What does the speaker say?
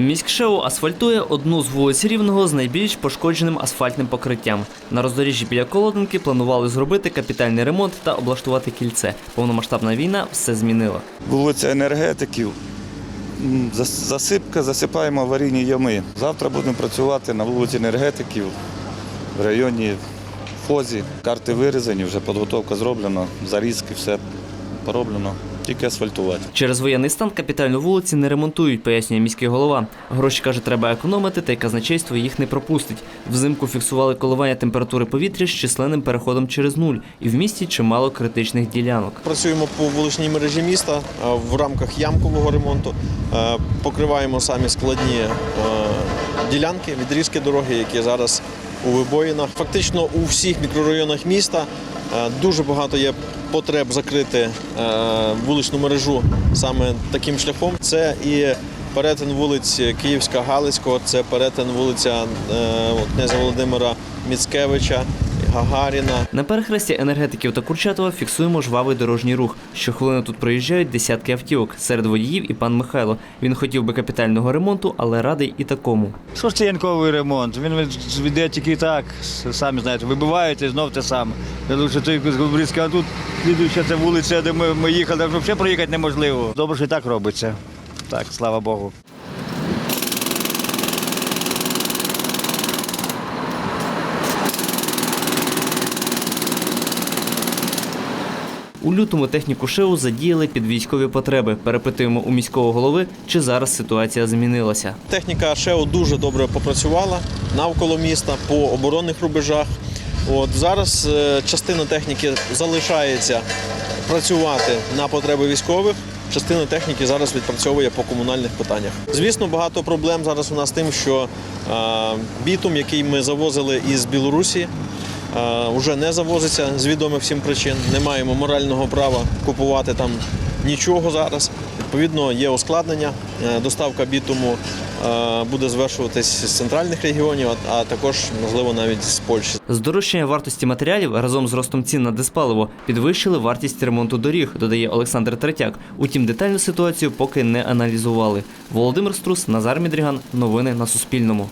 Міськшеу асфальтує одну з вулиць Рівного з найбільш пошкодженим асфальтним покриттям. На роздоріжжі біля Колодинки планували зробити капітальний ремонт та облаштувати кільце. Повномасштабна війна все змінила. Вулиця енергетиків. Засипка, засипаємо аварійні ями. Завтра будемо працювати на вулиці енергетиків в районі Фозі. Карти вирізані, вже підготовка зроблена, зарізки, все пороблено. Тільки асфальтувати. Через воєнний стан капітальну вулиці не ремонтують, пояснює міський голова. Гроші каже, треба економити, та й казначейство їх не пропустить. Взимку фіксували коливання температури повітря з численним переходом через нуль, і в місті чимало критичних ділянок. Працюємо по вуличній мережі міста в рамках ямкового ремонту. Е, Покриваємо самі складні е, ділянки, відрізки дороги, які зараз у вибоїнах. Фактично у всіх мікрорайонах міста е, дуже багато є потреб закрити е, вуличну мережу саме таким шляхом. Це і перетин вулиць Київська, Галицького, це перетин вулиця е, князя Володимира Міцкевича, Гагаріна. На перехресті енергетиків та Курчатова фіксуємо жвавий дорожній рух. Щохвилини тут проїжджають десятки автівок. Серед водіїв і пан Михайло. Він хотів би капітального ремонту, але радий і такому. Що ж це янковий ремонт? Він йде тільки так, самі знаєте, вибиваєте і знов те саме. Я лучше той Кузькобрицька, а тут слідуюча це вулиця, де ми, ми їхали, там взагалі проїхати неможливо. Добре, що і так робиться. Так, слава Богу. У лютому техніку ШЕУ задіяли під військові потреби. Перепитуємо у міського голови, чи зараз ситуація змінилася. Техніка ШЕО дуже добре попрацювала навколо міста по оборонних рубежах. От зараз е, частина техніки залишається працювати на потреби військових. Частина техніки зараз відпрацьовує по комунальних питаннях. Звісно, багато проблем зараз у нас тим, що е, бітум, який ми завозили із Білорусі, вже не завозиться з відомих всім причин. Не маємо морального права купувати там нічого зараз. Відповідно, є ускладнення. Е, Доставка бітуму е, буде звершуватись з центральних регіонів, а також, можливо, навіть з Польщі. Здорожчання вартості матеріалів разом з ростом цін на диспаливо підвищили вартість ремонту доріг, додає Олександр Третяк. Утім, детальну ситуацію поки не аналізували. Володимир Струс, Назар Мідріган. Новини на Суспільному.